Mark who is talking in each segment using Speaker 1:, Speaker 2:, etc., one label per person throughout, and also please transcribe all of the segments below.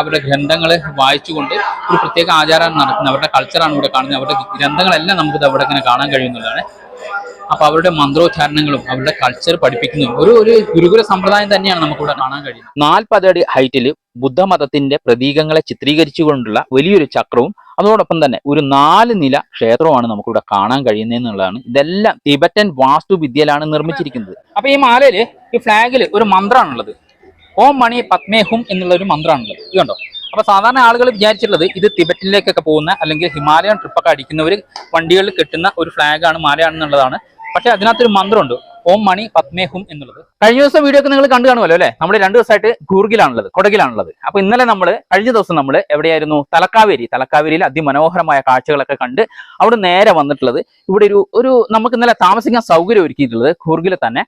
Speaker 1: അവരുടെ ഗ്രന്ഥങ്ങൾ വായിച്ചുകൊണ്ട് ഒരു പ്രത്യേക ആചാരമാണ് നടക്കുന്നത് അവരുടെ കൾച്ചറാണ് ഇവിടെ കാണുന്നത്. അവരുടെ ഗ്രന്ഥങ്ങളെല്ലാം നമുക്ക് അവിടെ ഇങ്ങനെ കാണാൻ കഴിയുന്നതാണ്. അപ്പോൾ അവരുടെ മന്ത്രോച്ചാരണങ്ങളും അവരുടെ കൾച്ചർ പഠിപ്പിക്കുന്നതും ഒരു ഒരു ഗുരുകുല സമ്പ്രദായം തന്നെയാണ് നമുക്കിവിടെ കാണാൻ കഴിയുന്നത്. നാൽപ്പതടി ഹൈറ്റിൽ ബുദ്ധമതത്തിന്റെ പ്രതീകങ്ങളെ ചിത്രീകരിച്ചുകൊണ്ടുള്ള വലിയൊരു ചക്രവും അതോടൊപ്പം തന്നെ ഒരു നാല് നില ക്ഷേത്രമാണ് നമുക്കിവിടെ കാണാൻ കഴിയുന്നതെന്നുള്ളതാണ്. ഇതെല്ലാം തിബറ്റൻ വാസ്തുവിദ്യയിലാണ് നിർമ്മിച്ചിരിക്കുന്നത്. അപ്പൊ ഈ മാലയിൽ ഈ ഫ്ലാഗിൽ ഒരു മന്ത്രമാണുള്ളത് ഓം മണി പത്മേഹും എന്നുള്ള ഒരു മന്ത്രമാണുള്ളത്. ഇത് കണ്ടോ? അപ്പോൾ സാധാരണ ആളുകൾ വിചാരിച്ചിട്ടുള്ളത് ഇത് തിബറ്റിലേക്കൊക്കെ പോകുന്ന അല്ലെങ്കിൽ ഹിമാലയൻ ട്രിപ്പൊക്കെ അടിക്കുന്നവർ വണ്ടികളിൽ കെട്ടുന്ന ഒരു ഫ്ലാഗാണ് മാലയാണെന്നുള്ളതാണ്. പക്ഷെ അതിനകത്തൊരു മന്ത്രമുണ്ട്. ഓം മണി പത്മേഹും എന്നുള്ളത്. കഴിഞ്ഞ ദിവസം വീഡിയോ ഒക്കെ നിങ്ങൾ കണ്ടു കാണുമല്ലോ അല്ലേ? നമ്മൾ രണ്ട് ദിവസമായിട്ട് കൂർഗിലാണുള്ളത് കൊടകിലാണുള്ളത്. അപ്പൊ ഇന്നലെ നമ്മൾ കഴിഞ്ഞ ദിവസം നമ്മൾ എവിടെയായിരുന്നു? തലക്കാവേരി. തലക്കാവേരിയിൽ അതിമനോഹരമായ കാഴ്ചകളൊക്കെ കണ്ട് അവിടെ നേരെ വന്നിട്ടുള്ളത് ഇവിടെ ഒരു ഒരു നമുക്ക് ഇന്നലെ താമസിക്കാൻ സൗകര്യം ഒരുക്കിയിട്ടുള്ളത് കൂർഗിൽ തന്നെ.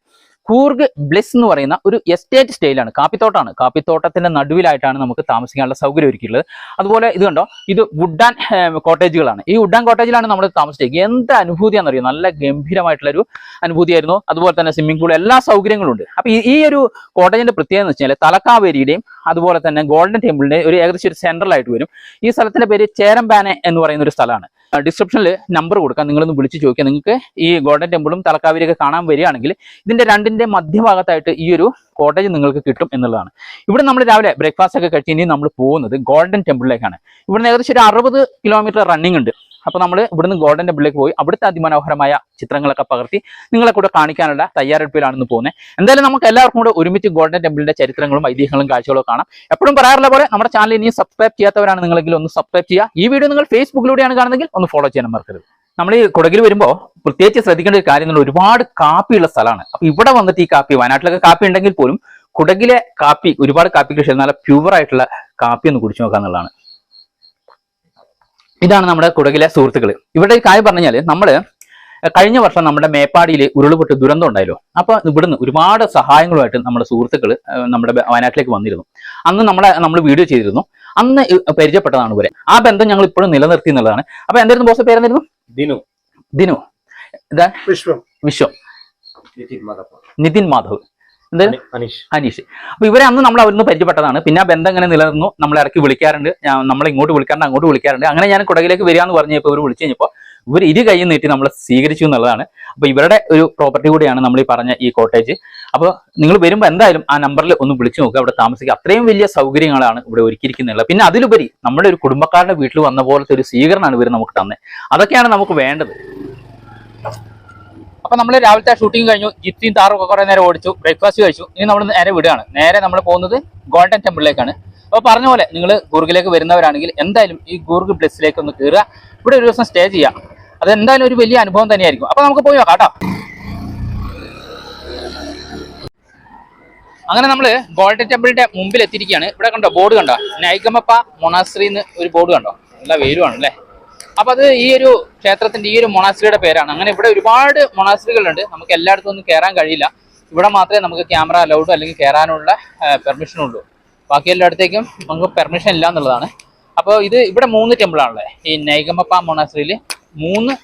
Speaker 1: കൂർഗ് ബ്ലിസ് എന്ന് പറയുന്ന ഒരു എസ്റ്റേറ്റ് സ്റ്റൈലാണ് കാപ്പിത്തോട്ടാണ്. കാപ്പിത്തോട്ടത്തിന്റെ നടുവിലായിട്ടാണ് നമുക്ക് താമസിക്കാനുള്ള സൗകര്യം ഒരുക്കിയിട്ടുള്ളത്. അതുപോലെ ഇത് കണ്ടോ ഇത് വുഡാൻ കോട്ടേജുകളാണ്. ഈ വുഡാൻ കോട്ടേജിലാണ് നമ്മൾ താമസിച്ചത്. എന്ത് അനുഭൂതിയാണെന്നറിയോ? നല്ല ഗംഭീരമായിട്ടുള്ള ഒരു അനുഭൂതിയായിരുന്നു. അതുപോലെ തന്നെ സ്വിമ്മിംഗ് പൂൾ എല്ലാ സൗകര്യങ്ങളും ഉണ്ട് അപ്പൊ ഈ- ഒരു കോട്ടേജിന്റെ പ്രത്യേകത എന്ന് വെച്ചാൽ തലക്കാവേരിയുടെയും അതുപോലെ തന്നെ ഗോൾഡൻ ടെമ്പിളിന്റെ ഒരു ഏകദേശം ഒരു സെൻട്രൽ ആയിട്ട് വരും. ഈ സ്ഥലത്തിന്റെ പേര് ചേരമ്പാനെ എന്ന് പറയുന്ന ഒരു സ്ഥലമാണ്. ഡിസ്ക്രിപ്ഷനിൽ നമ്പർ കൊടുക്കാം. നിങ്ങളൊന്ന് വിളിച്ച് ചോദിക്കാം. നിങ്ങൾക്ക് ഈ ഗോൾഡൻ ടെമ്പിളും തലക്കാവിലൊക്കെ കാണാൻ വരികയാണെങ്കിൽ ഇതിന്റെ രണ്ടിന്റെ മധ്യഭാഗത്തായിട്ട് ഈ ഒരു കോട്ടേജ് നിങ്ങൾക്ക് കിട്ടും എന്നുള്ളതാണ്. ഇവിടെ നമ്മൾ രാവിലെ ബ്രേക്ക്ഫാസ്റ്റ് ഒക്കെ കഴിച്ച് ഇനി നമ്മൾ പോകുന്നത് ഗോൾഡൻ ടെമ്പിളിലേക്കാണ്. ഇവിടുന്ന് ഏകദേശം ഒരു അറുപത് കിലോമീറ്റർ റണ്ണിംഗ് ഉണ്ട്. അപ്പോൾ നമ്മൾ ഇവിടുന്ന് ഗോൾഡൻ ടെമ്പിളിലേക്ക് പോയി അവിടുത്തെ അതിമനോഹരമായ ചിത്രങ്ങളൊക്കെ പകർത്തി നിങ്ങളെ കൂടെ കാണിക്കാനുള്ള തയ്യാറെടുപ്പിലാണെന്ന് പോകുന്നത് എന്തായാലും നമുക്ക് എല്ലാവർക്കും കൂടെ ഒരുമിച്ച് ഗോൾഡൻ ടെമ്പിളിന്റെ ചരിത്രങ്ങളും ഐതിഹ്യങ്ങളും കാഴ്ചകളും കാണാം. എപ്പോഴും പറയാറുള്ള പോലെ നമ്മുടെ ചാനൽ ഇനിയും സബ്സ്ക്രൈബ് ചെയ്യാത്തവരാണ് നിങ്ങളെങ്കിൽ ഒന്ന് സബ്സ്ക്രൈബ് ചെയ്യുക. ഈ വീഡിയോ നിങ്ങൾ ഫേസ്ബുക്കിലൂടെയാണ് കാണുന്നതെങ്കിൽ ഒന്ന് ഫോളോ ചെയ്യാൻ മറക്കരുത്. നമ്മൾ ഈ കുടകിൽ വരുമ്പോൾ പ്രത്യേകിച്ച് ശ്രദ്ധിക്കേണ്ട ഒരു കാര്യം എന്ന് പറഞ്ഞാൽ ഒരുപാട് കാപ്പിയുള്ള സ്ഥലമാണ്. അപ്പൊ ഇവിടെ വന്നിട്ട് ഈ കാപ്പി വയനാട്ടിലൊക്കെ കാപ്പി ഉണ്ടെങ്കിൽ പോലും കുടകിലെ കാപ്പി ഒരുപാട് കാപ്പി കൃഷി നല്ല പ്യൂവർ ആയിട്ടുള്ള കാപ്പി ഒന്ന് കുടിച്ചു നോക്കുക എന്നുള്ളതാണ്. ഇതാണ് നമ്മുടെ കുടകിലെ സുഹൃത്തുക്കൾ ഇവിടെ ഈ കാര്യം പറഞ്ഞാൽ നമ്മൾ കഴിഞ്ഞ വർഷം നമ്മുടെ മേപ്പാടിയിൽ ഉരുളുപൊട്ട് ദുരന്തം ഉണ്ടായല്ലോ. അപ്പൊ ഇവിടുന്ന് ഒരുപാട് സഹായങ്ങളുമായിട്ട് നമ്മുടെ സുഹൃത്തുക്കൾ നമ്മുടെ വയനാട്ടിലേക്ക് വന്നിരുന്നു. അന്ന് നമ്മളെ നമ്മൾ വീഡിയോ ചെയ്തിരുന്നു. അന്ന് പരിചയപ്പെട്ടതാണ് ഇവരെ. ആ ബന്ധം ഞങ്ങൾ ഇപ്പോഴും നിലനിർത്തി എന്നുള്ളതാണ്. അപ്പൊ എന്തായിരുന്നു ബോസ് പേരെന്തായിരുന്നു
Speaker 2: ദിനു.
Speaker 1: ദിനു. ഇതാ
Speaker 2: വിശ്വം.
Speaker 1: വിശ്വം.
Speaker 2: നിതിൻ മാധവ്
Speaker 1: നിതിൻ മാധവ്.
Speaker 2: അനീഷ്.
Speaker 1: അനീഷ്. അപ്പൊ ഇവരെ അന്ന് നമ്മൾ അവരിന്ന് പരിചയപ്പെട്ടതാണ്. പിന്നെ ആ ബന്ധം ഇങ്ങനെ നിലനിന്നു. നമ്മൾ ഇറക്കി വിളിക്കാറുണ്ട്. നമ്മൾ നമ്മളെ ഇങ്ങോട്ട് വിളിക്കാറുണ്ട് അങ്ങോട്ട് വിളിക്കാറുണ്ട്. അങ്ങനെ ഞാൻ കുടകിലേക്ക് വരികയെന്ന് പറഞ്ഞപ്പോൾ ഇവർ വിളിച്ചു കഴിഞ്ഞപ്പോൾ ഇവർ ഇരു കൈ നീട്ടി നമ്മളെ സ്വീകരിച്ചു എന്നുള്ളതാണ്. അപ്പൊ ഇവരുടെ ഒരു പ്രോപ്പർട്ടി കൂടിയാണ് നമ്മൾ ഈ പറഞ്ഞ ഈ കോട്ടേജ് അപ്പോൾ നിങ്ങൾ വരുമ്പോൾ എന്തായാലും ആ നമ്പറിൽ ഒന്ന് വിളിച്ചു നോക്കുക. അവിടെ താമസിക്കുക. അത്രയും വലിയ സൗകര്യങ്ങളാണ് ഇവിടെ ഒരുക്കിയിരിക്കുന്നുള്ളത്. പിന്നെ അതിലുപരി നമ്മുടെ ഒരു കുടുംബക്കാരുടെ വീട്ടിൽ വന്ന പോലത്തെ ഒരു സ്വീകരണമാണ് ഇവർ നമുക്ക് തന്നെ. അതൊക്കെയാണ് നമുക്ക് വേണ്ടത്. അപ്പൊ നമ്മൾ രാവിലത്തെ ഷൂട്ടിംഗ് കഴിഞ്ഞു. ജിപ്സിയും താറും ഒക്കെ കുറെ നേരം ഓടിച്ചു. ബ്രേക്ക്ഫാസ്റ്റ് കഴിച്ചു. ഇനി നമ്മൾ നേരെ വിടുകയാണ്. നേരെ നമ്മൾ പോകുന്നത് ഗോൾഡൻ ടെമ്പിളിലേക്കാണ് അപ്പോൾ പറഞ്ഞ പോലെ നിങ്ങൾ ഗൂർഗിലേക്ക് വരുന്നവരാണെങ്കിൽ എന്തായാലും ഈ ഗൂർഗ് ബ്ലസ്സിലേക്ക് ഒന്ന് കയറുക ഇവിടെ ഒരു ദിവസം സ്റ്റേ ചെയ്യാം അത് എന്തായാലും ഒരു വലിയ അനുഭവം തന്നെയായിരിക്കും. അപ്പോൾ നമുക്ക് പോയി നോക്കാം കേട്ടോ. അങ്ങനെ നമ്മൾ ഗോൾഡൻ ടെമ്പിളിന്റെ മുമ്പിൽ എത്തിയിരിക്കുകയാണ്. ഇവിടെ കണ്ടോ? ബോർഡ് കണ്ടോ? നൈഗമപ്പ മൊണാസ്ട്രി എന്ന് ഒരു ബോർഡ് കണ്ടോ? നല്ല വേരുവാണ് അല്ലേ? അപ്പൊ അത് ഈ ഒരു ക്ഷേത്രത്തിന്റെ ഈ ഒരു മൊണാസ്ട്രിയുടെ പേരാണ്. അങ്ങനെ ഇവിടെ ഒരുപാട് മൊണാസ്ട്രികളുണ്ട് നമുക്ക് എല്ലായിടത്തും ഒന്നും കയറാൻ കഴിയില്ല. ഇവിടെ മാത്രമേ നമുക്ക് ക്യാമറ അലൗഡ് അല്ലെങ്കിൽ കയറാനുള്ള പെർമിഷൻ ഉള്ളൂ. ബാക്കി എല്ലായിടത്തേക്കും നമുക്ക് പെർമിഷൻ ഇല്ല എന്നുള്ളതാണ്. അപ്പോൾ ഇത് ഇവിടെ മൂന്ന് ടെമ്പിളാണല്ലേ ഈ നൈഗമ്പ മൊണാസ്ട്രിയിൽ മൂന്ന്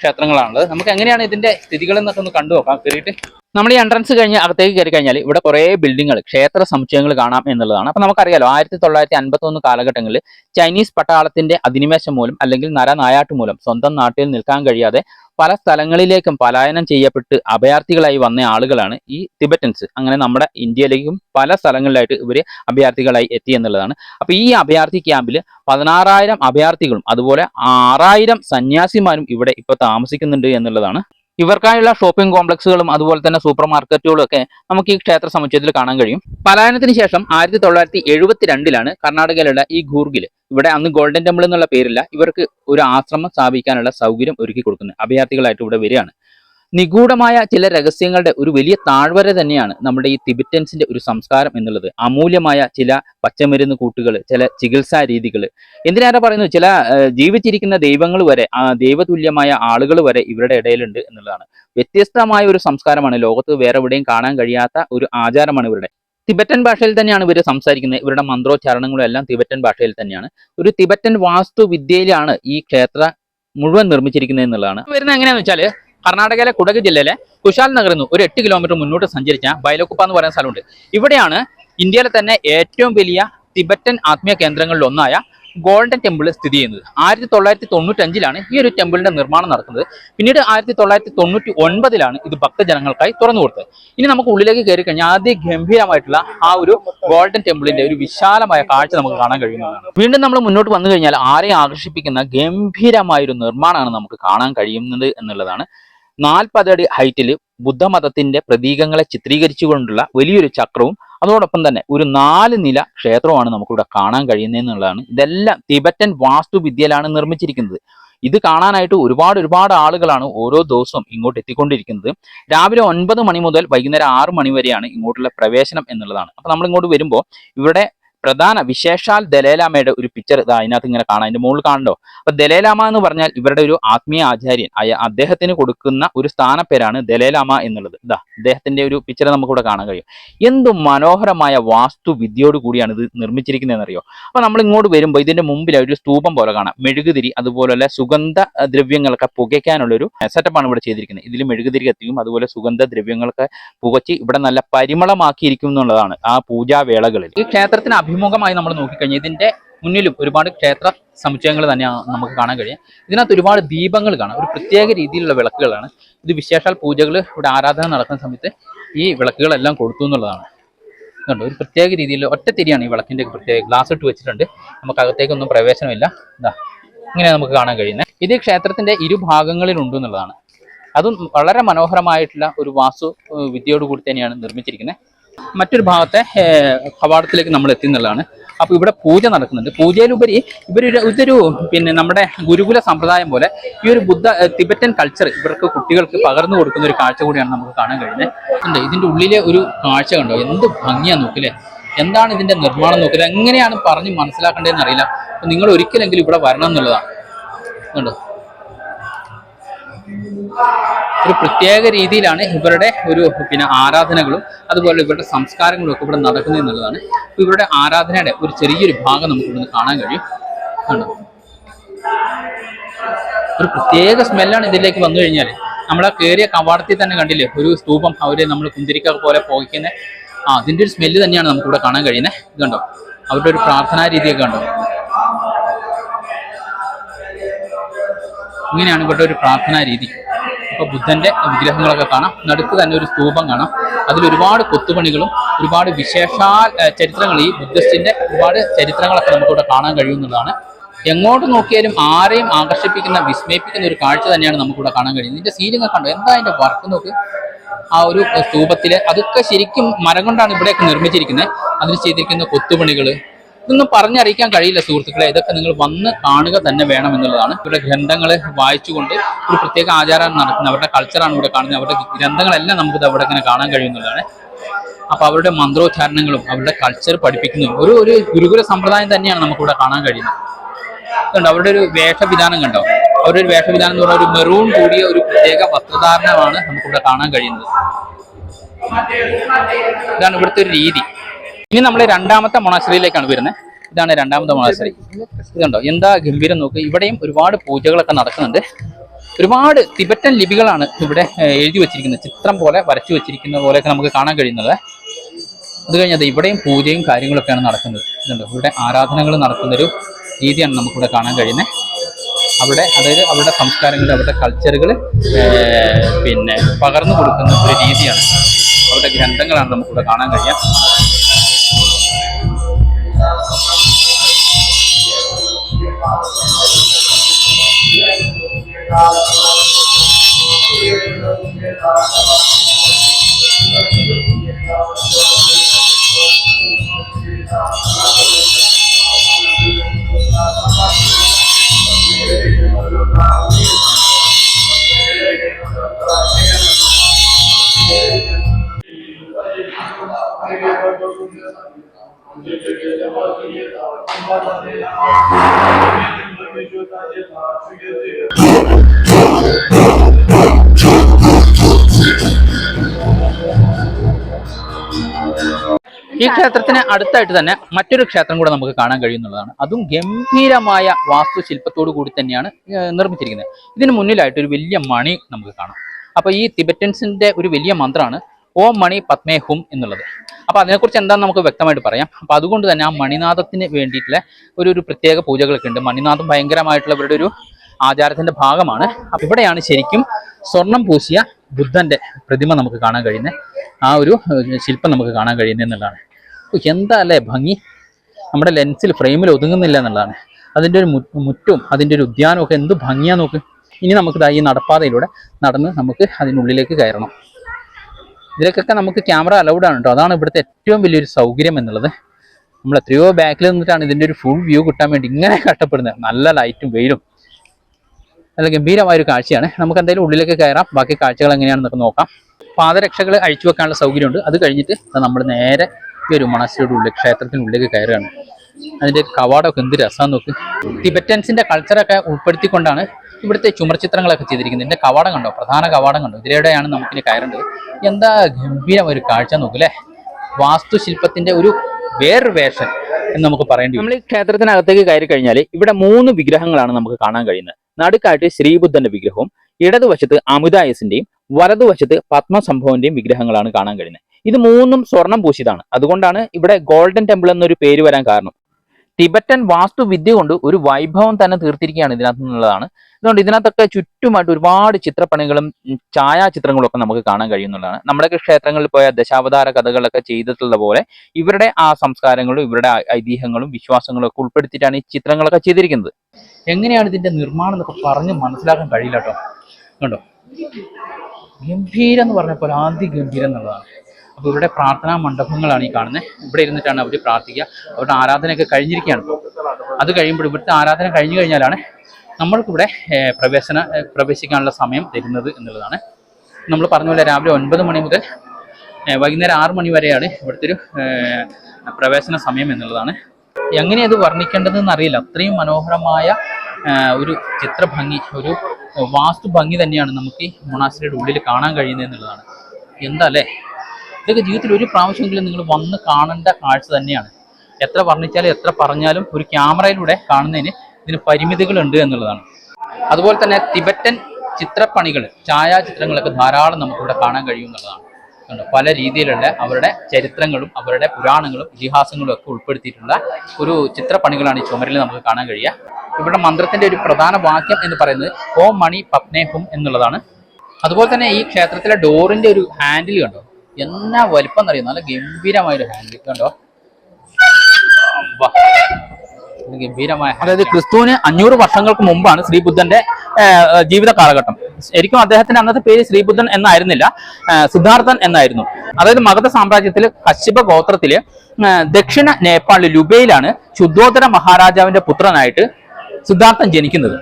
Speaker 1: ക്ഷേത്രങ്ങളാണുള്ളത്. നമുക്ക് എങ്ങനെയാണ് ഇതിന്റെ സ്ഥിതികൾ എന്നൊക്കെ ഒന്ന് കണ്ടു നോക്കാം കയറിയിട്ട് നമ്മൾ ഈ എൻട്രൻസ് കഴിഞ്ഞ് അകത്തേക്ക് കയറി കഴിഞ്ഞാൽ ഇവിടെ കുറേ ബിൽഡിങ്ങുകൾ ക്ഷേത്ര സമുച്ചയങ്ങൾ കാണാം എന്നുള്ളതാണ്. അപ്പൊ നമുക്കറിയാലോ ആയിരത്തി തൊള്ളായിരത്തി അൻപത്തി ഒന്ന് കാലഘട്ടങ്ങളിൽ ചൈനീസ് പട്ടാളത്തിന്റെ അധിനിവേശം മൂലം അല്ലെങ്കിൽ നരനായാട്ട് മൂലം സ്വന്തം നാട്ടിൽ നിൽക്കാൻ കഴിയാതെ പല സ്ഥലങ്ങളിലേക്കും പലായനം ചെയ്യപ്പെട്ട് അഭയാർത്ഥികളായി വന്ന ആളുകളാണ് ഈ തിബറ്റൻസ് അങ്ങനെ നമ്മുടെ ഇന്ത്യയിലേക്കും പല സ്ഥലങ്ങളിലായിട്ട് ഇവർ അഭയാർത്ഥികളായി എത്തി എന്നുള്ളതാണ്. അപ്പോൾ ഈ അഭയാർത്ഥി ക്യാമ്പിൽ പതിനാറായിരം അഭയാർത്ഥികളും അതുപോലെ ആറായിരം സന്യാസിമാരും ഇവിടെ ഇപ്പൊ താമസിക്കുന്നുണ്ട് എന്നുള്ളതാണ്. ഇവർക്കായുള്ള ഷോപ്പിംഗ് കോംപ്ലക്സുകളും അതുപോലെ തന്നെ സൂപ്പർ മാർക്കറ്റുകളും ഒക്കെ നമുക്ക് ഈ ക്ഷേത്ര സമുച്ചയത്തിൽ കാണാൻ കഴിയും. പലായനത്തിന് ശേഷം ആയിരത്തി തൊള്ളായിരത്തി എഴുപത്തിരണ്ടിലാണ് കർണാടകയിലുള്ള ഈ ഗൂർഗിൽ ഇവിടെ അന്ന് ഗോൾഡൻ ടെമ്പിൾ എന്നുള്ള പേരില്ല. ഇവർക്ക് ഒരു ആശ്രമം സ്ഥാപിക്കാനുള്ള സൗകര്യം ഒരുക്കി കൊടുക്കുന്നത് അഭയാർത്ഥികളായിട്ട് ഇവിടെ വരികയാണ്. നിഗൂഢമായ ചില രഹസ്യങ്ങളുടെ ഒരു വലിയ താഴ്വര തന്നെയാണ് നമ്മുടെ ഈ തിബറ്റൻസിന്റെ ഒരു സംസ്കാരം എന്നുള്ളത്. അമൂല്യമായ ചില പച്ചമരുന്ന് കൂട്ടുകൾ ചില ചികിത്സാ രീതികൾ. എന്തിനേറെ പറയുന്നു ചില ജീവിച്ചിരിക്കുന്ന ദൈവങ്ങൾ വരെ ദൈവതുല്യമായ ആളുകൾ വരെ ഇവരുടെ ഇടയിലുണ്ട് എന്നുള്ളതാണ്. വ്യത്യസ്തമായ ഒരു സംസ്കാരമാണ്. ലോകത്ത് വേറെ എവിടെയും കാണാൻ കഴിയാത്ത ഒരു ആചാരമാണ് ഇവരുടെ. തിബറ്റൻ ഭാഷയിൽ തന്നെയാണ് ഇവർ സംസാരിക്കുന്നത്. ഇവരുടെ മന്ത്രോച്ചാരണങ്ങളും എല്ലാം തിബറ്റൻ ഭാഷയിൽ തന്നെയാണ്. ഒരു തിബറ്റൻ വാസ്തുവിദ്യയിലാണ് ഈ ക്ഷേത്ര മുഴുവൻ നിർമ്മിച്ചിരിക്കുന്നത് എന്നുള്ളതാണ്. വരുന്നത് എങ്ങനെയാണെന്ന് വെച്ചാൽ കർണാടകയിലെ കുടക് ജില്ലയിലെ കുശാൽ നഗറിൽ നിന്ന് ഒരു എട്ട് കിലോമീറ്റർ മുന്നോട്ട് സഞ്ചരിച്ച ബൈലോക്കുപ്പ എന്ന് പറയുന്ന സ്ഥലമുണ്ട്. ഇവിടെയാണ് ഇന്ത്യയിലെ തന്നെ ഏറ്റവും വലിയ തിബറ്റൻ ആത്മീയ കേന്ദ്രങ്ങളിൽ ഒന്നായ ഗോൾഡൻ ടെമ്പിൾ സ്ഥിതി ചെയ്യുന്നത്. ആയിരത്തി തൊള്ളായിരത്തി തൊണ്ണൂറ്റഞ്ചിലാണ് ഈ ഒരു ടെമ്പിളിന്റെ നിർമ്മാണം നടക്കുന്നത്. പിന്നീട് ആയിരത്തി തൊള്ളായിരത്തി തൊണ്ണൂറ്റി ഒൻപതിലാണ് ഇത് ഭക്തജനങ്ങൾക്കായി തുറന്നു കൊടുത്തത്. ഇനി നമുക്ക് ഉള്ളിലേക്ക് കയറി കഴിഞ്ഞാൽ അതി ഗംഭീരമായിട്ടുള്ള ആ ഒരു ഗോൾഡൻ ടെമ്പിളിന്റെ ഒരു വിശാലമായ കാഴ്ച നമുക്ക് കാണാൻ കഴിയുന്നതാണ്. വീണ്ടും നമ്മൾ മുന്നോട്ട് വന്നു കഴിഞ്ഞാൽ ആരെയും ആകർഷിപ്പിക്കുന്ന ഗംഭീരമായ ഒരു നിർമ്മാണമാണ് നമുക്ക് കാണാൻ കഴിയുന്നത് എന്നുള്ളതാണ് നാൽപ്പത് അടി ഹൈറ്റിൽ ബുദ്ധമതത്തിന്റെ പ്രതീകങ്ങളെ ചിത്രീകരിച്ചുകൊണ്ടുള്ള വലിയൊരു ചക്രവും അതോടൊപ്പം തന്നെ ഒരു നാല് നില ക്ഷേത്രമാണ് നമുക്കിവിടെ കാണാൻ കഴിയുന്നത് എന്നുള്ളതാണ് ഇതെല്ലാം തിബറ്റൻ വാസ്തുവിദ്യയിലാണ് നിർമ്മിച്ചിരിക്കുന്നത്. ഇത് കാണാനായിട്ട് ഒരുപാട് ഒരുപാട് ആളുകളാണ് ഓരോ ദിവസവും ഇങ്ങോട്ട് എത്തിക്കൊണ്ടിരിക്കുന്നത്. രാവിലെ ഒൻപത് മണി മുതൽ വൈകുന്നേരം ആറ് മണി വരെയാണ് ഇങ്ങോട്ടുള്ള പ്രവേശനം എന്നുള്ളതാണ്. അപ്പൊ നമ്മൾ ഇങ്ങോട്ട് വരുമ്പോൾ ഇവിടെ പ്രധാന വിശേഷാൽ ദലൈലാമയുടെ ഒരു പിക്ചർ ഇതാ അതിനകത്ത് ഇങ്ങനെ കാണാം. അതിന്റെ മുകളിൽ കാണണ്ടോ അപ്പൊ ദലൈലാമ എന്ന് പറഞ്ഞാൽ ഇവരുടെ ഒരു ആത്മീയ ആചാര്യൻ. ആയ അദ്ദേഹത്തിന് കൊടുക്കുന്ന ഒരു സ്ഥാനപ്പേരാണ് ദലൈലാമ എന്നുള്ളത്. ഇതാ അദ്ദേഹത്തിന്റെ ഒരു പിക്ചർ നമുക്കിവിടെ കാണാൻ കഴിയും. എന്ത് മനോഹരമായ വാസ്തുവിദ്യയോട് കൂടിയാണ് ഇത് നിർമ്മിച്ചിരിക്കുന്നതെന്ന് അറിയോ അപ്പൊ നമ്മൾ ഇങ്ങോട്ട് വരുമ്പോൾ ഇതിന്റെ മുമ്പിൽ ഒരു സ്തൂപം പോലെ കാണാം. മെഴുകുതിരി അതുപോലെ സുഗന്ധ ദ്രവ്യങ്ങളൊക്കെ പുകയ്ക്കാനുള്ള ഒരു സെറ്റപ്പാണ് ഇവിടെ ചെയ്തിരിക്കുന്നത്. ഇതിൽ മെഴുകുതിരി കത്തിയും അതുപോലെ സുഗന്ധ ദ്രവ്യങ്ങളൊക്കെ പുകച്ച് ഇവിടെ നല്ല പരിമളമാക്കിയിരിക്കും എന്നുള്ളതാണ് ആ പൂജാവേളകളിൽ. ഈ ക്ഷേത്രത്തിന് അഭിമുഖമായി നമ്മൾ നോക്കിക്കഴിഞ്ഞാൽ ഇതിന്റെ മുന്നിലും ഒരുപാട് ക്ഷേത്ര സമുച്ചയങ്ങൾ തന്നെയാണ് നമുക്ക് കാണാൻ കഴിയും ഇതിനകത്ത് ഒരുപാട് ദീപങ്ങൾ കാണാം. ഒരു പ്രത്യേക രീതിയിലുള്ള വിളക്കുകളാണ്. ഇത് വിശേഷാൽ പൂജകൾ ഇവിടെ ആരാധന നടക്കുന്ന സമയത്ത് ഈ വിളക്കുകളെല്ലാം കൊടുത്തു എന്നുള്ളതാണ്. ഇതുണ്ട്. ഒരു പ്രത്യേക രീതിയിൽ ഒറ്റത്തിരിയാണ് ഈ വിളക്കിന്റെ പ്രത്യേക ഗ്ലാസ് ഇട്ട് വെച്ചിട്ടുണ്ട്. നമുക്ക് അകത്തേക്കൊന്നും പ്രവേശനമില്ല. ഇതാ ഇങ്ങനെ നമുക്ക് കാണാൻ കഴിയുന്നത്. ഇത് ക്ഷേത്രത്തിന്റെ ഇരുഭാഗങ്ങളിലുണ്ട് എന്നുള്ളതാണ്. അതും വളരെ മനോഹരമായിട്ടുള്ള ഒരു വാസ്തു വിദ്യയോടുകൂടി വിദ്യയോട് കൂടി തന്നെയാണ് നിർമ്മിച്ചിരിക്കുന്നത്. മറ്റൊരു ഭാഗത്തെ കവാടത്തിലേക്ക് നമ്മൾ എത്തി എന്നുള്ളതാണ്. അപ്പൊ ഇവിടെ പൂജ നടക്കുന്നുണ്ട്. പൂജയിലുപരി ഇവരൊരു ഇതൊരു പിന്നെ നമ്മുടെ ഗുരുകുല സമ്പ്രദായം പോലെ ഈ ഒരു ബുദ്ധ തിബറ്റൻ കൾച്ചർ ഇവർക്ക് കുട്ടികൾക്ക് പകർന്നു കൊടുക്കുന്ന ഒരു കാഴ്ച കൂടിയാണ് നമുക്ക് കാണാൻ കഴിയുന്നത്. ഇതിന്റെ ഉള്ളിലെ ഒരു കാഴ്ച കണ്ടോ? എന്ത് ഭംഗിയാ നോക്കില്ലേ? എന്താണ് ഇതിന്റെ നിർമ്മാണം നോക്കിയത് എങ്ങനെയാണ് പറഞ്ഞ് മനസ്സിലാക്കേണ്ടതെന്ന് അറിയില്ല. നിങ്ങൾ ഒരിക്കലെങ്കിലും ഇവിടെ വരണം എന്നുള്ളതാണ് കണ്ടോ? ഒരു പ്രത്യേക രീതിയിലാണ് ഇവരുടെ ഒരു പിന്നെ ആരാധനകളും അതുപോലെ ഇവരുടെ സംസ്കാരങ്ങളും ഒക്കെ ഇവിടെ നടക്കുന്നത് എന്നുള്ളതാണ്. ഇവരുടെ ആരാധനയുടെ ഒരു ചെറിയൊരു ഭാഗം നമുക്ക് ഇവിടുന്ന് കാണാൻ കഴിയും. കണ്ടോ? ഒരു പ്രത്യേക സ്മെല്ലാണ് ഇതിലേക്ക് വന്നു കഴിഞ്ഞാൽ നമ്മൾ ആ കയറിയ കവാടത്തിൽ തന്നെ കണ്ടില്ലേ? ഒരു സ്തൂപം അവർ നമ്മൾ കുന്തിരിക്ക പോലെ പോയിക്കുന്നത് ആ അതിന്റെ ഒരു സ്മെല്ല് തന്നെയാണ് നമുക്കിവിടെ കാണാൻ കഴിയുന്നത്. ഇത് കണ്ടോ? അവരുടെ ഒരു പ്രാർത്ഥനാ രീതിയൊക്കെ കണ്ടോ? ഇങ്ങനെയാണ് ഇവരുടെ ഒരു പ്രാർത്ഥനാ രീതി. അപ്പൊ ബുദ്ധന്റെ വിഗ്രഹങ്ങളൊക്കെ കാണാം. നടുക്ക് തന്നെ ഒരു സ്തൂപം കാണാം. അതിൽ ഒരുപാട് കൊത്തുപണികളും ഒരുപാട് വിശേഷാൽ ചരിത്രങ്ങൾ ഈ ബുദ്ധിസ്റ്റിന്റെ ഒരുപാട് ചരിത്രങ്ങളൊക്കെ നമുക്കിവിടെ കാണാൻ കഴിയുന്നതാണ്. എങ്ങോട്ട് നോക്കിയാലും ആരെയും ആകർഷിപ്പിക്കുന്ന വിസ്മയിപ്പിക്കുന്ന ഒരു കാഴ്ച തന്നെയാണ് നമുക്കിവിടെ കാണാൻ കഴിയുന്നത്. ഇതിന്റെ സീലിംഗ് കണ്ടോ? എന്താ അതിന്റെ വർക്ക് നോക്ക്? ആ ഒരു സ്തൂപത്തിലെ. അതൊക്കെ ശരിക്കും മരം കൊണ്ടാണ് ഇവിടെയൊക്കെ നിർമ്മിച്ചിരിക്കുന്നത്. അതിന് ചെയ്തിരിക്കുന്ന കൊത്തുപണികൾ ഇതൊന്നും പറഞ്ഞറിയിക്കാൻ കഴിയില്ല സുഹൃത്തുക്കളെ. ഇതൊക്കെ നിങ്ങൾ വന്ന് കാണുക തന്നെ വേണം എന്നുള്ളതാണ് ഇവരുടെ ഗ്രന്ഥങ്ങൾ വായിച്ചുകൊണ്ട് ഒരു പ്രത്യേക ആചാരമാണ് നടക്കുന്നത് അവരുടെ കൾച്ചറാണ് ഇവിടെ കാണുന്നത്. അവരുടെ ഗ്രന്ഥങ്ങളെല്ലാം നമുക്ക് അവിടെ ഇങ്ങനെ കാണാൻ കഴിയുന്നതാണ് അപ്പൊ അവരുടെ മന്ത്രോച്ചാരണങ്ങളും അവരുടെ കൾച്ചർ പഠിപ്പിക്കുന്നതും ഒരു ഒരു ഗുരുകുല സമ്പ്രദായം തന്നെയാണ് നമുക്കിവിടെ കാണാൻ കഴിയുന്നത്. കണ്ടോ അവരുടെ ഒരു വേഷവിധാനം കണ്ടോ? അവരുടെ ഒരു വേഷവിധാനം എന്ന് പറഞ്ഞാൽ ഒരു മെറൂൺ കൂടിയ ഒരു പ്രത്യേക വസ്ത്രധാരണമാണ് നമുക്കിവിടെ കാണാൻ കഴിയുന്നത്. ഇതാണ് ഇവിടുത്തെ ഒരു രീതി. ഇനി നമ്മൾ രണ്ടാമത്തെ മൊണാശ്രയിലേക്കാണ് വരുന്നത്. ഇതാണ് രണ്ടാമത്തെ മൊണാശ്രയി ഇതുണ്ടോ? എന്താ ഗംഭീരം നോക്ക്. ഇവിടെയും ഒരുപാട് പൂജകളൊക്കെ നടക്കുന്നുണ്ട്. ഒരുപാട് തിബറ്റൻ ലിപികളാണ് ഇവിടെ എഴുതി വെച്ചിരിക്കുന്നത്. ചിത്രം പോലെ വരച്ചു വെച്ചിരിക്കുന്ന പോലെയൊക്കെ നമുക്ക് കാണാൻ കഴിയുന്നത്. അത് കഴിഞ്ഞത് ഇവിടെയും പൂജയും കാര്യങ്ങളൊക്കെയാണ് നടക്കുന്നത്. ഇതുണ്ടോ. ഇവിടെ ആരാധനകൾ നടക്കുന്നൊരു രീതിയാണ് നമുക്കിവിടെ കാണാൻ കഴിയുന്നത്. അവിടെ അതായത് അവരുടെ സംസ്കാരങ്ങൾ അവരുടെ കൾച്ചറുകൾ പിന്നെ പകർന്നു കൊടുക്കുന്ന ഒരു രീതിയാണ്. അവരുടെ ഗ്രന്ഥങ്ങളാണ് നമുക്കിവിടെ കാണാൻ കഴിയുക. Thank you. ഈ ക്ഷേത്രത്തിന് അടുത്തായിട്ട് തന്നെ മറ്റൊരു ക്ഷേത്രം കൂടെ നമുക്ക് കാണാൻ കഴിയുന്നുള്ളതാണ് അതും ഗംഭീരമായ വാസ്തുശില്പത്തോടു കൂടി തന്നെയാണ് നിർമ്മിച്ചിരിക്കുന്നത്. ഇതിന് മുന്നിലായിട്ട് ഒരു വലിയ മണി നമുക്ക് കാണാം. അപ്പൊ ഈ തിബറ്റൻസിന്റെ ഒരു വലിയ മന്ത്രമാണ് ഓം മണി പത്മേ ഹും എന്നുള്ളത്. അപ്പൊ അതിനെക്കുറിച്ച് എന്താണെന്ന് നമുക്ക് വ്യക്തമായിട്ട് പറയാം. അപ്പൊ അതുകൊണ്ട് തന്നെ ആ മണിനാഥത്തിന് വേണ്ടിയിട്ടുള്ള ഒരു ഒരു പ്രത്യേക പൂജകളൊക്കെ ഉണ്ട്. മണിനാഥം ഭയങ്കരമായിട്ടുള്ളവരുടെ ഒരു ആചാരത്തിന്റെ ഭാഗമാണ്. ഇവിടെയാണ് ശരിക്കും സ്വർണം പൂശിയ ബുദ്ധന്റെ പ്രതിമ നമുക്ക് കാണാൻ കഴിയുന്നത്. ആ ഒരു ശില്പം നമുക്ക് കാണാൻ കഴിയുന്നത് എന്നുള്ളതാണ്. എന്താ അല്ലേ ഭംഗി? നമ്മുടെ ലെൻസിൽ ഫ്രെയിമിൽ ഒതുങ്ങുന്നില്ല എന്നുള്ളതാണ്. അതിന്റെ ഒരു മുറ്റും അതിന്റെ ഒരു ഉദ്യാനവും ഒക്കെ എന്ത് ഭംഗിയാ നോക്ക്. ഇനി നമുക്ക് ഈ നടപ്പാതയിലൂടെ നടന്ന് നമുക്ക് അതിനുള്ളിലേക്ക് കയറണം. ഇതിലേക്കൊക്കെ നമുക്ക് ക്യാമറ അലൗഡ് ആണ് കേട്ടോ. അതാണ് ഇവിടുത്തെ ഏറ്റവും വലിയൊരു സൗകര്യം എന്നുള്ളത്. നമ്മൾ എത്രയോ ബാക്കിൽ നിന്നിട്ടാണ് ഇതിന്റെ ഒരു ഫുൾ വ്യൂ കിട്ടാൻ വേണ്ടി ഇങ്ങനെ കഷ്ടപ്പെടുന്നത് നല്ല ലൈറ്റും വെയിലും. നല്ല ഗംഭീരമായ ഒരു കാഴ്ചയാണ്. നമുക്ക് എന്തായാലും ഉള്ളിലേക്ക് കയറാം. ബാക്കി കാഴ്ചകൾ എങ്ങനെയാണെന്നൊക്കെ നോക്കാം. പാദരക്ഷകൾ അഴിച്ചു വെക്കാനുള്ള സൗകര്യമുണ്ട്. അത് കഴിഞ്ഞിട്ട് നമ്മൾ നേരെ ഈ ഒരു മണസ്സിലൂടെ ഉള്ളിൽ ക്ഷേത്രത്തിനുള്ളിലേക്ക് കയറുകയാണ്. അതിന്റെ കവാടമൊക്കെ എന്ത് രസമാന്ന് നോക്ക്. ടിബറ്റൻസിന്റെ കൾച്ചറൊക്കെ ഉൾപ്പെടുത്തിക്കൊണ്ടാണ് ഇവിടുത്തെ ചുമർ ചിത്രങ്ങളൊക്കെ ചെയ്തിരിക്കുന്നത്. ഇതിന്റെ കവാടം കണ്ടോ? പ്രധാന കവാടം കണ്ടോ? ഇതിലൂടെയാണ് നമുക്കിനി കയറേണ്ടത്. എന്താ ഗംഭീരം ഒരു കാഴ്ച നോക്കൂ അല്ലേ? വാസ്തുശില്പത്തിന്റെ ഒരു വേറൊരു വേഷൻ എന്ന് നമുക്ക് പറയേണ്ടി നമ്മൾ ഈ ക്ഷേത്രത്തിനകത്തേക്ക് കയറി കഴിഞ്ഞാൽ ഇവിടെ മൂന്ന് വിഗ്രഹങ്ങളാണ് നമുക്ക് കാണാൻ കഴിയുന്നത്. നടുക്കായിട്ട് ശ്രീബുദ്ധന്റെ വിഗ്രഹവും ഇടതുവശത്ത് അമുദായസിന്റെയും വലതുവശത്ത് പത്മസംഭവന്റെയും വിഗ്രഹങ്ങളാണ് കാണാൻ കഴിയുന്നത്. ഇത് മൂന്നും സ്വർണം പൂശിയതാണ്. അതുകൊണ്ടാണ് ഇവിടെ ഗോൾഡൻ ടെമ്പിൾ എന്നൊരു പേര് വരാൻ കാരണം. ടിബറ്റൻ വാസ്തുവിദ്യ കൊണ്ട് ഒരു വൈഭവം തന്നെ തീർത്തിരിക്കുകയാണ് ഇതിനകത്ത് നിന്നുള്ളതാണ്. അതുകൊണ്ട് ഇതിനകത്തൊക്കെ ചുറ്റുമായിട്ട് ഒരുപാട് ചിത്രപ്പണികളും ഛായാചിത്രങ്ങളും ഒക്കെ നമുക്ക് കാണാൻ കഴിയുന്നുള്ളതാണ്. നമ്മുടെയൊക്കെ ക്ഷേത്രങ്ങളിൽ പോയ ദശാവതാര കഥകളൊക്കെ ചെയ്തിട്ടുള്ള പോലെ ഇവരുടെ ആ സംസ്കാരങ്ങളും ഇവരുടെ ഐതിഹ്യങ്ങളും വിശ്വാസങ്ങളും ഒക്കെ ഉൾപ്പെടുത്തിയിട്ടാണ് ഈ ചിത്രങ്ങളൊക്കെ ചെയ്തിരിക്കുന്നത്. എങ്ങനെയാണ് ഇതിന്റെ നിർമ്മാണം എന്നൊക്കെ പറഞ്ഞ് മനസ്സിലാക്കാൻ കഴിയില്ല കേട്ടോ. കണ്ടോ? ഗംഭീരം എന്ന് പറഞ്ഞപ്പോൾ ആദ്യ ഗംഭീരം എന്നുള്ളതാണ്. അപ്പോൾ ഇവിടെ പ്രാർത്ഥനാ മണ്ഡപങ്ങളാണ് ഈ കാണുന്നത്. ഇവിടെ ഇരുന്നിട്ടാണ് അവർ പ്രാർത്ഥിക്കുക. അവരുടെ ആരാധനയൊക്കെ കഴിഞ്ഞിരിക്കുകയാണ്. അത് കഴിയുമ്പോൾ ഇവിടുത്തെ ആരാധന കഴിഞ്ഞു കഴിഞ്ഞാലാണ് നമ്മൾക്കിവിടെ പ്രവേശന പ്രവേശിക്കാനുള്ള സമയം തരുന്നത് എന്നുള്ളതാണ്. നമ്മൾ പറഞ്ഞ പോലെ രാവിലെ ഒൻപത് മണി മുതൽ വൈകുന്നേരം ആറ് മണി വരെയാണ് ഇവിടുത്തെ ഒരു പ്രവേശന സമയം എന്നുള്ളതാണ്. എങ്ങനെ അത് വർണിക്കേണ്ടതെന്ന് അറിയില്ല. അത്രയും മനോഹരമായ ഒരു ചിത്രഭംഗി ഒരു വാസ്തു ഭംഗി തന്നെയാണ് നമുക്ക് ഈ ഉള്ളിൽ കാണാൻ കഴിയുന്നത് എന്നുള്ളതാണ്. എന്താ അല്ലേ? ഇതൊക്കെ ജീവിതത്തിൽ ഒരു പ്രാവശ്യമെങ്കിലും നിങ്ങൾ വന്ന് കാണേണ്ട കാഴ്ച തന്നെയാണ്. എത്ര വർണിച്ചാലും എത്ര പറഞ്ഞാലും ഒരു ക്യാമറയിലൂടെ കാണുന്നതിന് ഇതിന് പരിമിതികളുണ്ട് എന്നുള്ളതാണ്. അതുപോലെ തന്നെ തിബറ്റൻ ചിത്രപ്പണികൾ ഛായാചിത്രങ്ങളൊക്കെ ധാരാളം നമുക്കിവിടെ കാണാൻ കഴിയും എന്നുള്ളതാണ്. കണ്ടോ? പല രീതിയിലുള്ള അവരുടെ ചരിത്രങ്ങളും അവരുടെ പുരാണങ്ങളും ഇതിഹാസങ്ങളും ഒക്കെ ഉൾപ്പെടുത്തിയിട്ടുള്ള ഒരു ചിത്രപ്പണികളാണ് ഈ ചുമരിൽ നമുക്ക് കാണാൻ കഴിയുക. ഇവിടെ മന്ത്രത്തിന്റെ ഒരു പ്രധാന വാക്യം എന്ന് പറയുന്നത് ഓം മണി പത്നേഹും എന്നുള്ളതാണ്. അതുപോലെ തന്നെ ഈ ക്ഷേത്രത്തിലെ ഡോറിന്റെ ഒരു ഹാൻഡിൽ കണ്ടോ? എന്നാ വലിപ്പം എന്നറിയാം നല്ല ഗംഭീരമായൊരു ഹാൻഡിൽ കണ്ടോ? ഗംഭീരമായ അതായത് ക്രിസ്തുവിന് അഞ്ഞൂറ് വർഷങ്ങൾക്ക് മുമ്പാണ് ശ്രീബുദ്ധന്റെ ജീവിത കാലഘട്ടം. ശരിക്കും അദ്ദേഹത്തിന്റെ അന്നത്തെ പേര് ശ്രീബുദ്ധൻ എന്നായിരുന്നില്ല. സിദ്ധാർത്ഥൻ എന്നായിരുന്നു. അതായത് മഗധ സാമ്രാജ്യത്തിലെ കശ്യപ ഗോത്രത്തിൽ ദക്ഷിണ നേപ്പാളിൽ ലുബയിലാണ് ശുദ്ധോദര മഹാരാജാവിന്റെ പുത്രനായിട്ട് സിദ്ധാർത്ഥൻ ജനിക്കുന്നത്.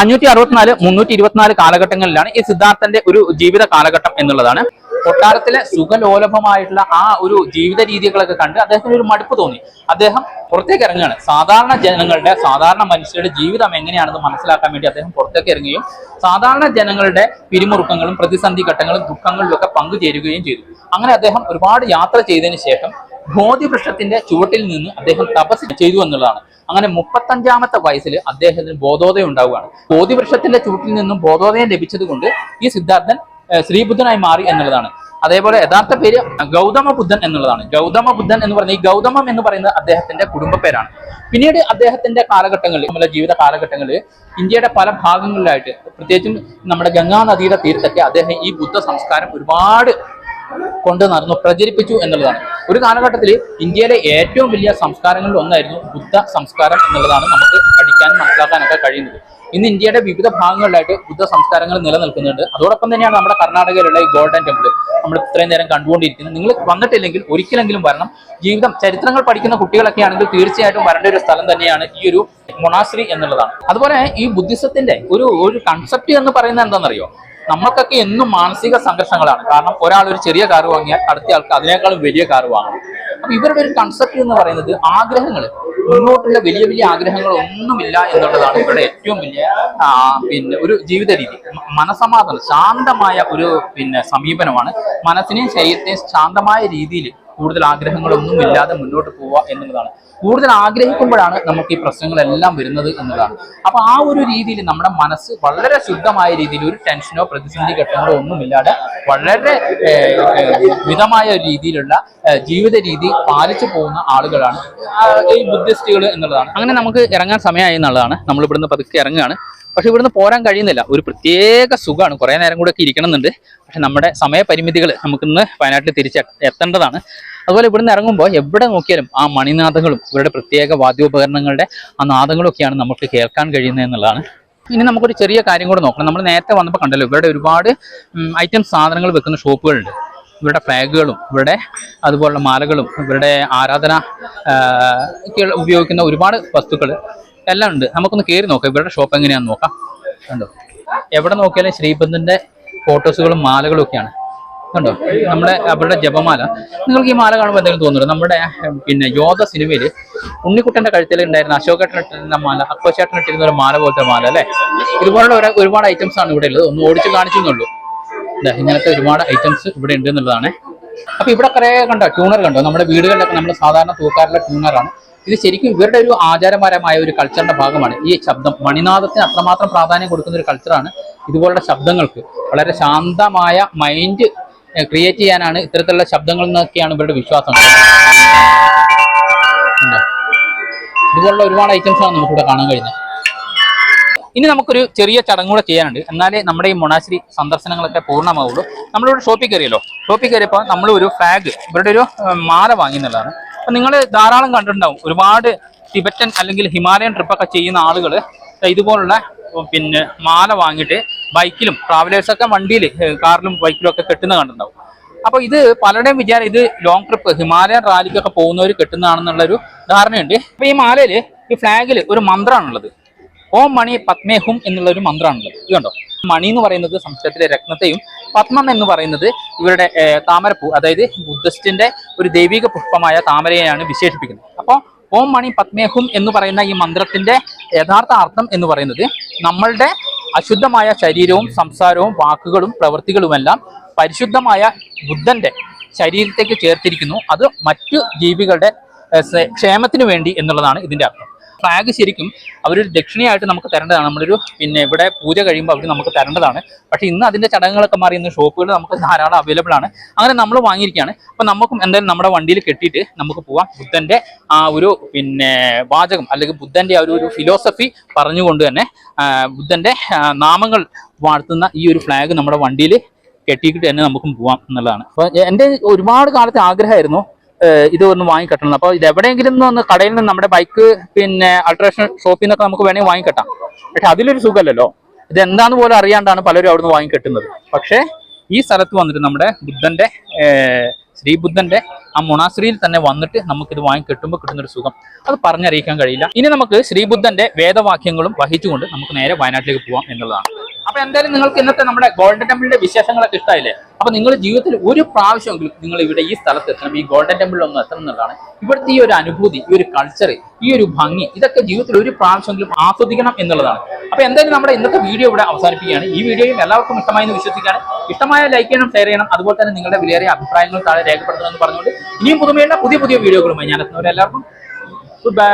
Speaker 1: അഞ്ഞൂറ്റി അറുപത്തിനാല് മുന്നൂറ്റി ഇരുപത്തിനാല് കാലഘട്ടങ്ങളിലാണ് ഈ സിദ്ധാർത്ഥന്റെ ഒരു ജീവിത കാലഘട്ടം എന്നുള്ളതാണ്. കൊട്ടാരത്തിലെ സുഖലോലഭമായിട്ടുള്ള ആ ഒരു ജീവിത രീതികളൊക്കെ കണ്ട് അദ്ദേഹത്തിന് ഒരു മടുപ്പ് തോന്നി. അദ്ദേഹം പുറത്തേക്ക് ഇറങ്ങുകയാണ്. സാധാരണ ജനങ്ങളുടെ സാധാരണ മനുഷ്യരുടെ ജീവിതം എങ്ങനെയാണെന്ന് മനസ്സിലാക്കാൻ വേണ്ടി അദ്ദേഹം പുറത്തേക്ക് ഇറങ്ങുകയും സാധാരണ ജനങ്ങളുടെ പിരിമുറുക്കങ്ങളും പ്രതിസന്ധി ഘട്ടങ്ങളും ദുഃഖങ്ങളിലൊക്കെ പങ്കുചേരുകയും ചെയ്തു. അങ്ങനെ അദ്ദേഹം ഒരുപാട് യാത്ര ചെയ്തതിന് ശേഷം ബോധിവൃക്ഷത്തിന്റെ ചുവട്ടിൽ നിന്ന് അദ്ദേഹം തപസ് ചെയ്തു എന്നുള്ളതാണ്. അങ്ങനെ മുപ്പത്തഞ്ചാമത്തെ വയസ്സിൽ അദ്ദേഹത്തിന് ബോധോദയം ഉണ്ടാവുകയാണ്. ബോധിവൃക്ഷത്തിന്റെ ചുവട്ടിൽ നിന്നും ബോധോദയം ലഭിച്ചത് കൊണ്ട് ഈ സിദ്ധാർത്ഥൻ ശ്രീബുദ്ധനായി മാറി എന്നുള്ളതാണ്. അതേപോലെ യഥാർത്ഥ പേര് ഗൗതമ ബുദ്ധൻ എന്നുള്ളതാണ്. ഗൗതമ ബുദ്ധൻ എന്ന് പറയുന്നത് ഈ ഗൗതമം എന്ന് പറയുന്നത് അദ്ദേഹത്തിന്റെ കുടുംബ പേരാണ് പിന്നീട് അദ്ദേഹത്തിന്റെ കാലഘട്ടങ്ങളിൽ നമ്മുടെ ജീവിത കാലഘട്ടങ്ങളിൽ ഇന്ത്യയുടെ പല ഭാഗങ്ങളിലായിട്ട് പ്രത്യേകിച്ചും നമ്മുടെ ഗംഗാ നദിയുടെ തീരത്തൊക്കെ അദ്ദേഹം ഈ ബുദ്ധ സംസ്കാരം ഒരുപാട് കൊണ്ട് നടന്നു പ്രചരിപ്പിച്ചു എന്നുള്ളതാണ്. ഒരു കാലഘട്ടത്തിൽ ഇന്ത്യയിലെ ഏറ്റവും വലിയ സംസ്കാരങ്ങളിൽ ഒന്നായിരുന്നു ബുദ്ധ സംസ്കാരം എന്നുള്ളതാണ് നമുക്ക് പഠിക്കാനും മനസ്സിലാക്കാനൊക്കെ കഴിയുന്നത്. ഇന്ന് ഇന്ത്യയുടെ വിവിധ ഭാഗങ്ങളിലായിട്ട് ബുദ്ധ സംസ്കാരങ്ങൾ നിലനിൽക്കുന്നുണ്ട്. അതോടൊപ്പം തന്നെയാണ് നമ്മുടെ കർണാടകയിലുള്ള ഈ ഗോൾഡൻ ടെമ്പിൾ നമ്മൾ ഇത്രയും നേരം കണ്ടുകൊണ്ടിരിക്കുന്നത്. നിങ്ങൾ വന്നിട്ടില്ലെങ്കിൽ ഒരിക്കലെങ്കിലും വരണം. ജീവിതം ചരിത്രങ്ങൾ പഠിക്കുന്ന കുട്ടികളൊക്കെ ആണെങ്കിൽ തീർച്ചയായിട്ടും വരേണ്ട ഒരു സ്ഥലം തന്നെയാണ് ഈ ഒരു മൊണാശ്രീ എന്നുള്ളതാണ്. അതുപോലെ ഈ ബുദ്ധിസത്തിന്റെ ഒരു ഒരു കൺസെപ്റ്റ് എന്ന് പറയുന്നത് എന്താണെന്നറിയോ? നമ്മൾക്കൊക്കെ എന്നും മാനസിക സംഘർഷങ്ങളാണ്. കാരണം ഒരാൾ ഒരു ചെറിയ കാർ വാങ്ങിയാൽ അടുത്ത ആൾക്ക് അതിനേക്കാളും വലിയ കാർ വാങ്ങണം. അപ്പൊ ഇവരുടെ ഒരു കൺസെപ്റ്റ് എന്ന് പറയുന്നത് ആഗ്രഹങ്ങൾ. മുന്നോട്ടുള്ള വലിയ വലിയ ആഗ്രഹങ്ങളൊന്നുമില്ല എന്നുള്ളതാണ് ഇവരുടെ ഏറ്റവും വലിയ പിന്നെ ഒരു ജീവിത രീതി മനസമാധാനം ശാന്തമായ ഒരു പിന്നെ സമീപനമാണ്. മനസ്സിനെയും ശരീരത്തെയും ശാന്തമായ രീതിയിൽ കൂടുതൽ ആഗ്രഹങ്ങളൊന്നും ഇല്ലാതെ മുന്നോട്ട് പോവുക എന്നുള്ളതാണ്. കൂടുതൽ ആഗ്രഹിക്കുമ്പോഴാണ് നമുക്ക് ഈ പ്രശ്നങ്ങളെല്ലാം വരുന്നത് എന്നതാണ്. അപ്പൊ ആ ഒരു രീതിയിൽ നമ്മുടെ മനസ്സ് വളരെ ശുദ്ധമായ രീതിയിൽ ഒരു ടെൻഷനോ പ്രതിസന്ധി ഘട്ടങ്ങളോ ഒന്നുമില്ലാതെ വളരെ മിതമായ രീതിയിലുള്ള ജീവിത രീതി പാലിച്ചു പോകുന്ന ആളുകളാണ് ഈ ബുദ്ധിസ്റ്റുകൾ എന്നുള്ളതാണ്. അങ്ങനെ നമുക്ക് ഇറങ്ങാൻ സമയമായി എന്നുള്ളതാണ്. നമ്മളിവിടുന്ന് പതുക്കെ ഇറങ്ങുകയാണ്. പക്ഷെ ഇവിടുന്ന് പോരാൻ കഴിയുന്നില്ല. ഒരു പ്രത്യേക സുഖമാണ് കുറേ നേരം കൂടെ ഒക്കെ ഇരിക്കണമെന്നുണ്ട്. പക്ഷെ നമ്മുടെ സമയപരിമിതികൾ നമുക്കിന്ന് വയനാട്ടിൽ തിരിച്ച് എത്തേണ്ടതാണ്. അതുപോലെ ഇവിടുന്ന് ഇറങ്ങുമ്പോൾ എവിടെ നോക്കിയാലും ആ മണിനാഥങ്ങളും ഇവരുടെ പ്രത്യേക വാദ്യോപകരണങ്ങളുടെ ആ നാദങ്ങളൊക്കെയാണ് നമുക്ക് കേൾക്കാൻ കഴിയുന്നത് എന്നുള്ളതാണ്. ഇനി നമുക്കൊരു ചെറിയ കാര്യം കൂടെ നോക്കണം. നമ്മൾ നേരത്തെ വന്നപ്പോൾ കണ്ടല്ലോ ഇവരുടെ ഒരുപാട് ഐറ്റം സാധനങ്ങൾ വെക്കുന്ന ഷോപ്പുകളുണ്ട്. ഇവരുടെ ഫ്ലാഗുകളും ഇവരുടെ അതുപോലുള്ള മാലകളും ഇവരുടെ ആരാധന ഉപയോഗിക്കുന്ന ഒരുപാട് വസ്തുക്കൾ എല്ലാം ഉണ്ട്. നമുക്കൊന്ന് കയറി നോക്കാം. ഇവരുടെ ഷോപ്പ് എങ്ങനെയാണെന്ന് നോക്കാം. കണ്ടോ? എവിടെ നോക്കിയാലും ശ്രീബന്ധിന്റെ ഫോട്ടോസുകളും മാലകളും ഒക്കെയാണ്. കണ്ടോ? നമ്മുടെ അവരുടെ ജപമാല. നിങ്ങൾക്ക് ഈ മാല കാണുമ്പോൾ എന്തെങ്കിലും തോന്നുന്നുണ്ടോ? നമ്മുടെ പിന്നെ യോധ സിനിമയിൽ ഉണ്ണിക്കുട്ടന്റെ കഴുത്തിൽ ഉണ്ടായിരുന്ന അശോകേട്ടൻ ഇട്ടിരുന്ന മാല അക്കോശേട്ടൻ ഇട്ടിരുന്ന ഒരു മാല പോലത്തെ മാല അല്ലേ? ഇതുപോലുള്ള ഒരു- ഒരുപാട് ഐറ്റംസ് ആണ് ഇവിടെ ഉള്ളത്. ഒന്ന് ഓടിച്ച് കാണിച്ചു എന്നുള്ളൂ ദാ ഇങ്ങനത്തെ ഒരുപാട് ഐറ്റംസ് ഇവിടെ ഉണ്ട് എന്നുള്ളതാണ്. അപ്പൊ ഇവിടെ കുറെ കണ്ടോ? ട്യൂണർ കണ്ടോ? നമ്മുടെ വീടുകളിലൊക്കെ നമ്മൾ സാധാരണ തൂക്കാറുള്ള ട്യൂണറാണ് ഇത് ശരിക്കും ഇവരുടെ ഒരു ആചാരപരമായ ഒരു കൾച്ചറിന്റെ ഭാഗമാണ്. ഈ ശബ്ദം മണിനാഥത്തിന് അത്രമാത്രം പ്രാധാന്യം കൊടുക്കുന്ന ഒരു കൾച്ചറാണ് ഇതുപോലുള്ള ശബ്ദങ്ങൾക്ക്. വളരെ ശാന്തമായ മൈൻഡ് ക്രിയേറ്റ് ചെയ്യാനാണ് ഇത്തരത്തിലുള്ള ശബ്ദങ്ങൾ എന്നൊക്കെയാണ് ഇവരുടെ വിശ്വാസം? ഇതുപോലുള്ള ഒരുപാട് ഐറ്റംസ് ആണ് നമുക്കിവിടെ കാണാൻ കഴിയുന്നത്. ഇനി നമുക്കൊരു ചെറിയ ചടങ്ങ് കൂടെ ചെയ്യാനുണ്ട്. എന്നാലേ നമ്മുടെ ഈ മൊണാശ്രീ സന്ദർശനങ്ങളൊക്കെ പൂർണമാവുള്ളൂ. നമ്മളിവിടെ ഷോപ്പിൽ കയറിയല്ലോ. ഷോപ്പിൽ കയറിയപ്പോൾ നമ്മളൊരു ഫ്ലാഗ് ഇവരുടെ ഒരു മാല വാങ്ങിയെന്നുള്ളതാണ് അപ്പൊ നിങ്ങൾ ധാരാളം കണ്ടിട്ടുണ്ടാവും. ഒരുപാട് ടിബറ്റൻ അല്ലെങ്കിൽ ഹിമാലയൻ ട്രിപ്പൊക്കെ ചെയ്യുന്ന ആളുകൾ ഇതുപോലുള്ള പിന്നെ മാല വാങ്ങിയിട്ട് ബൈക്കിലും ട്രാവലേഴ്സൊക്കെ വണ്ടിയിൽ കാറിലും ബൈക്കിലും ഒക്കെ കെട്ടുന്ന കണ്ടിട്ടുണ്ടാവും. അപ്പോൾ ഇത് പലരുടെയും വിചാരം ഇത് ലോങ് ട്രിപ്പ് ഹിമാലയൻ റാലിക്കൊക്കെ പോകുന്നവർ കെട്ടുന്നതാണെന്നുള്ളൊരു ധാരണയുണ്ട്. അപ്പോൾ ഈ മാലയിൽ ഈ ഫ്ലാഗിൽ ഒരു മന്ത്രമാണുള്ളത് ഓം മണി പത്മേഹും എന്നുള്ള ഒരു മന്ത്രമാണുള്ളത്. ഇത് കണ്ടോ? മണി എന്ന് പറയുന്നത് സംസ്കൃതത്തിലെ രത്നത്തെയും പത്മം എന്ന് പറയുന്നത് ഇവരുടെ താമരപ്പൂ അതായത് ബുദ്ധിസ്റ്റിന്റെ ഒരു ദൈവിക പുഷ്പമായ താമരയെയാണ് വിശേഷിപ്പിക്കുന്നത്. അപ്പോൾ ഓം മണി പത്മേഹും എന്ന് പറയുന്ന ഈ മന്ത്രത്തിന്റെ യഥാർത്ഥ അർത്ഥം എന്ന് പറയുന്നത് നമ്മളുടെ അശുദ്ധമായ ശരീരവും സംസാരവും വാക്കുകളും പ്രവൃത്തികളുമെല്ലാം പരിശുദ്ധമായ ബുദ്ധന്റെ ശരീരത്തേക്ക് ചേർത്തിരിക്കുന്നു. അത് മറ്റു ജീവികളുടെ ക്ഷേമത്തിനു വേണ്ടി എന്നുള്ളതാണ് ഇതിന്റെ അർത്ഥം. ഫ്ലാഗ് ശരിക്കും അവരൊരു ദക്ഷിണയായിട്ട് നമുക്ക് തരേണ്ടതാണ്. നമ്മളൊരു പിന്നെ ഇവിടെ പൂജ കഴിയുമ്പോൾ അവർ നമുക്ക് തരേണ്ടതാണ്. പക്ഷേ ഇന്ന് അതിന്റെ ചടങ്ങുകളൊക്കെ മാറി ഇന്ന് ഷോപ്പുകൾ നമുക്ക് ധാരാളം അവൈലബിൾ ആണ്. അങ്ങനെ നമ്മൾ വാങ്ങിയിരിക്കുകയാണ്. അപ്പോൾ നമുക്കും എന്തായാലും നമ്മുടെ വണ്ടിയിൽ കെട്ടിയിട്ട് നമുക്ക് പോവാം. ബുദ്ധന്റെ ആ ഒരു പിന്നെ വാചകം അല്ലെങ്കിൽ ബുദ്ധന്റെ ആ ഒരു ഫിലോസഫി പറഞ്ഞുകൊണ്ട് തന്നെ ബുദ്ധന്റെ നാമങ്ങൾ വാഴ്ത്തുന്ന ഈ ഒരു ഫ്ലാഗ് നമ്മുടെ വണ്ടിയിൽ കെട്ടിയിട്ട് തന്നെ നമുക്കും പോവാം എന്നുള്ളതാണ്. അപ്പോൾ എന്റെ ഒരുപാട് കാലത്തെ ആഗ്രഹമായിരുന്നു ഇത് ഒന്ന് വാങ്ങിക്കെട്ടണം. അപ്പോൾ ഇത് എവിടെയെങ്കിലും ഒന്ന് കടയിൽ നിന്ന് നമ്മുടെ ബൈക്ക് പിന്നെ അൾട്രേഷൻ ഷോപ്പിൽ നിന്നൊക്കെ നമുക്ക് വേണമെങ്കിൽ വാങ്ങിക്കെട്ടാം. പക്ഷെ അതിലൊരു സുഖമല്ലല്ലോ ഇത് എന്താന്ന് പോലും അറിയാണ്ടാണ് പലരും അവിടുന്ന് വാങ്ങിക്കെട്ടുന്നത്. പക്ഷേ ഈ സ്ഥലത്ത് വന്നിട്ട് നമ്മുടെ ബുദ്ധന്റെ ശ്രീബുദ്ധന്റെ ആ മൊണാശ്രീയിൽ തന്നെ വന്നിട്ട് നമുക്കിത് വാങ്ങി കിട്ടുമ്പോൾ കിട്ടുന്ന ഒരു സുഖം. അത് പറഞ്ഞറിയിക്കാൻ കഴിയില്ല. ഇനി നമുക്ക് ശ്രീബുദ്ധന്റെ വേദവാക്യങ്ങളും വഹിച്ചുകൊണ്ട് നമുക്ക് നേരെ വയനാട്ടിലേക്ക് പോവാം എന്നുള്ളതാണ്. അപ്പൊ എന്തായാലും നിങ്ങൾക്ക് ഇന്നത്തെ നമ്മുടെ ഗോൾഡൻ ടെമ്പിളിന്റെ വിശേഷങ്ങളൊക്കെ ഇഷ്ടമായില്ലേ അപ്പൊ നിങ്ങൾ ജീവിതത്തിൽ ഒരു പ്രാവശ്യമെങ്കിലും നിങ്ങൾ ഇവിടെ ഈ സ്ഥലത്ത് എത്തണം. ഈ ഗോൾഡൻ ടെമ്പിളിൽ ഒന്ന് എത്തണം എന്നുള്ളതാണ് ഇവിടുത്തെ ഈ ഒരു അനുഭൂതി ഈ ഒരു കൾച്ചർ ഈ ഒരു ഭംഗി ഇതൊക്കെ ജീവിതത്തിൽ ഒരു പ്രാവശ്യമെങ്കിലും ആസ്വദിക്കണം എന്നുള്ളതാണ്. അപ്പൊ എന്തായാലും നമ്മുടെ ഇന്നത്തെ വീഡിയോ ഇവിടെ അവസാനിപ്പിക്കുകയാണ്. ഈ വീഡിയോയും എല്ലാവർക്കും ഇഷ്ടമായി എന്ന് വിശ്വസിക്കുകയാണ്. ഇഷ്ടമായ ലൈക്ക് ചെയ്യണം ഷെയർ ചെയ്യണം. അതുപോലെ തന്നെ നിങ്ങളുടെ വിലയേറിയ അഭിപ്രായങ്ങൾ താഴെ രേഖപ്പെടുത്തണമെന്ന് പറഞ്ഞുകൊണ്ട് ഇനിയും പുതുമയുള്ള പുതിയ പുതിയ വീഡിയോകളുമായി ഞാൻ എത്തുന്നവരെല്ലാവർക്കും ഗുഡ് ബൈ